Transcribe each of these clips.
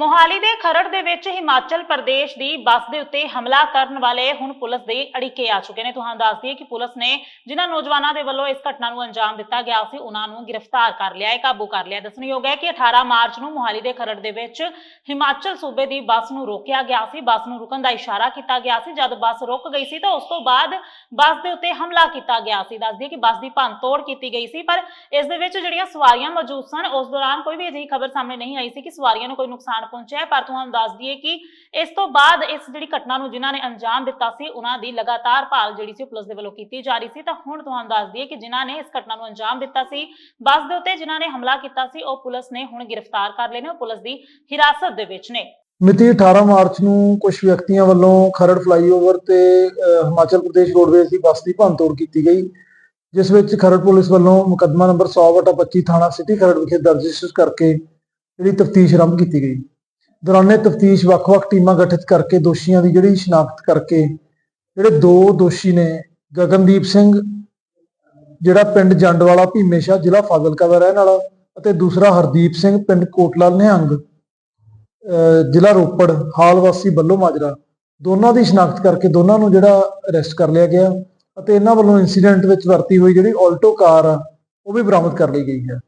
ਮੋਹਾਲੀ ਦੇ ਖਰੜ ਦੇ ਵਿੱਚ ਹਿਮਾਚਲ ਪ੍ਰਦੇਸ਼ ਦੀ ਬੱਸ ਦੇ ਉੱਤੇ ਹਮਲਾ ਕਰਨ ਵਾਲੇ ਹੁਣ ਪੁਲਿਸ ਦੇ ਅੜਿੱਕੇ ਆ ਚੁੱਕੇ ਨੇ। ਤੁਹਾਨੂੰ ਦੱਸ ਦਈਏ ਕਿ ਪੁਲਿਸ ਨੇ ਜਿਨ੍ਹਾਂ ਨੌਜਵਾਨਾਂ ਦੇ ਵੱਲੋਂ ਇਸ ਘਟਨਾ ਨੂੰ ਅੰਜਾਮ ਦਿੱਤਾ ਗਿਆ ਸੀ, ਉਹਨਾਂ ਨੂੰ ਗ੍ਰਿਫਤਾਰ ਕਰ ਲਿਆ ਹੈ, ਕਾਬੂ ਕਰ ਲਿਆ। ਦੱਸਣਯੋਗ ਹੈ ਕਿ 18 ਮਾਰਚ ਨੂੰ ਮੋਹਾਲੀ ਦੇ ਖਰੜ ਦੇ ਵਿੱਚ ਹਿਮਾਚਲ ਸੂਬੇ ਦੀ ਬੱਸ ਨੂੰ ਰੋਕਿਆ ਗਿਆ ਸੀ। ਬੱਸ ਨੂੰ ਰੁਕਣ ਦਾ ਇਸ਼ਾਰਾ ਕੀਤਾ ਗਿਆ ਸੀ। ਜਦ ਬੱਸ ਰੁਕ ਗਈ ਸੀ ਤਾਂ ਉਸ ਤੋਂ ਬਾਅਦ ਬੱਸ ਦੇ ਉੱਤੇ ਹਮਲਾ ਕੀਤਾ ਗਿਆ ਸੀ। ਦੱਸ ਦਈਏ ਕਿ ਬੱਸ ਦੀ ਭੰਨਤੋੜ ਕੀਤੀ ਗਈ ਸੀ, ਪਰ ਇਸ ਦੇ ਵਿੱਚ ਜਿਹੜੀਆਂ ਸਵਾਰੀਆਂ ਮੌਜੂਦ ਸਨ, ਉਸ ਦੌਰਾਨ ਕੋਈ ਵੀ ਅਜਿਹੀ ਖਬਰ ਸਾਹਮਣੇ ਨਹੀਂ ਆਈ ਸੀ ਕਿ ਸਵਾਰੀਆਂ ਨੂੰ ਕੋਈ ਨੁਕਸਾਨ ਪਹੁੰਚਿਆ ਪਰ ਤੁਹਾਨੂੰ ਦੱਸ ਦਈਏ ਕਿ ਇਸ ਤੋਂ ਬਾਅਦ ਇਸ ਜਿਹੜੀ ਘਟਨਾ ਨੂੰ ਜਿਨ੍ਹਾਂ ਨੇ ਅੰਜਾਮ ਦਿੱਤਾ ਸੀ, ਉਹਨਾਂ ਦੀ ਲਗਾਤਾਰ ਭਾਲ ਜਿਹੜੀ ਸੀ ਪੁਲਿਸ ਦੇ ਵੱਲੋਂ ਕੀਤੀ ਜਾ ਰਹੀ ਸੀ। ਤਾਂ ਹੁਣ ਤੁਹਾਨੂੰ ਦੱਸ ਦਈਏ ਕਿ ਜਿਨ੍ਹਾਂ ਨੇ ਇਸ ਘਟਨਾ ਨੂੰ ਅੰਜਾਮ ਦਿੱਤਾ ਸੀ, ਬੱਸ ਦੇ ਉੱਤੇ ਜਿਨ੍ਹਾਂ ਨੇ ਹਮਲਾ ਕੀਤਾ ਸੀ, ਉਹ ਪੁਲਿਸ ਨੇ ਹੁਣ ਗ੍ਰਿਫਤਾਰ ਕਰ ਲਏ ਨੇ, ਉਹ ਪੁਲਿਸ ਦੀ ਹਿਰਾਸਤ ਦੇ ਵਿੱਚ ਨੇ। ਮਿਤੀ 18 ਮਾਰਚ ਨੂੰ ਕੁਝ ਵਿਅਕਤੀਆਂ ਵੱਲੋਂ ਖਰੜ ਫਲਾਈਓਵਰ ਤੇ ਹਿਮਾਚਲ ਪ੍ਰਦੇਸ਼ ਰੋਡਵੇਜ਼ ਦੀ ਬੱਸ ਦੀ ਭੰਨਤੋੜ ਕੀਤੀ ਗਈ, ਜਿਸ ਵਿੱਚ ਖਰੜ ਪੁਲਿਸ ਵੱਲੋਂ ਮੁਕੱਦਮਾ ਨੰਬਰ 100/25 ਥਾਣਾ ਸਿਟੀ ਖਰੜ ਵਿਖੇ ਦਰਜ ਕਰਕੇ ਜਿਹੜੀ ਤਫਤੀਸ਼ ਆਰੰਭ ਕੀਤੀ ਗਈ। ਦੌਰਾਨੇ ਤਫਤੀਸ਼ ਵੱਖ-ਵੱਖ ਟੀਮਾਂ ਗਠਿਤ ਕਰਕੇ, ਦੋਸ਼ੀਆਂ ਦੀ ਜਿਹੜੀ ਸ਼ਨਾਖਤ ਕਰਕੇ, ਜਿਹੜੇ ਦੋ ਦੋਸ਼ੀ ਨੇ, ਗਗਨਦੀਪ ਸਿੰਘ, ਜਿਹੜਾ ਪਿੰਡ ਜੰਡਵਾਲਾ ਭੀਮੇਸ਼ਾ ਜ਼ਿਲ੍ਹਾ ਫਾਜ਼ਿਲਕਾ ਦਾ ਰਹਿਣ ਵਾਲਾ, ਅਤੇ ਦੂਸਰਾ ਹਰਦੀਪ ਸਿੰਘ, ਪਿੰਡ ਕੋਟਲਾ ਨਿਹੰਗ, ਅਹ ਜ਼ਿਲ੍ਹਾ ਰੋਪੜ, ਹਾਲ ਵਾਸੀ ਬੱਲੋ ਮਾਜਰਾ। ਦੋਨਾਂ ਦੀ ਸ਼ਨਾਖਤ ਕਰਕੇ ਦੋਨਾਂ ਨੂੰ ਜਿਹੜਾ ਅਰੈਸਟ ਕਰ ਲਿਆ ਗਿਆ, ਅਤੇ ਇਹਨਾਂ ਵੱਲੋਂ ਇਨਸੀਡੈਂਟ ਵਿੱਚ ਵਰਤੀ ਹੋਈ ਜਿਹੜੀ ਆਲਟੋ ਕਾਰ ਆ, ਉਹ ਵੀ ਬਰਾਮਦ ਕਰ ਲਈ ਗਈ ਹੈ।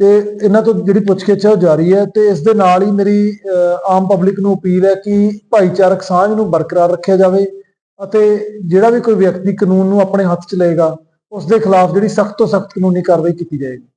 ਤੇ ਇਹਨਾਂ ਤੋਂ ਜਿਹੜੀ ਪੁੱਛਗਿੱਛ ਹੈ ਉਹ ਜਾਰੀ ਹੈ ਤੇ ਇਸ ਦੇ ਨਾਲ ਹੀ ਮੇਰੀ ਅਹ, ਆਮ ਪਬਲਿਕ ਨੂੰ ਅਪੀਲ ਹੈ ਕਿ ਭਾਈਚਾਰਕ ਸਾਂਝ ਨੂੰ ਬਰਕਰਾਰ ਰੱਖਿਆ ਜਾਵੇ ਅਤੇ ਜਿਹੜਾ ਵੀ ਕੋਈ ਵਿਅਕਤੀ ਕਾਨੂੰਨ ਨੂੰ ਆਪਣੇ ਹੱਥ 'ਚ ਲਏਗਾ ਉਸ ਦੇ ਖਿਲਾਫ ਜਿਹੜੀ ਸਖਤ ਤੋਂ ਸਖਤ ਕਾਨੂੰਨੀ ਕਾਰਵਾਈ ਕੀਤੀ ਜਾਏਗੀ।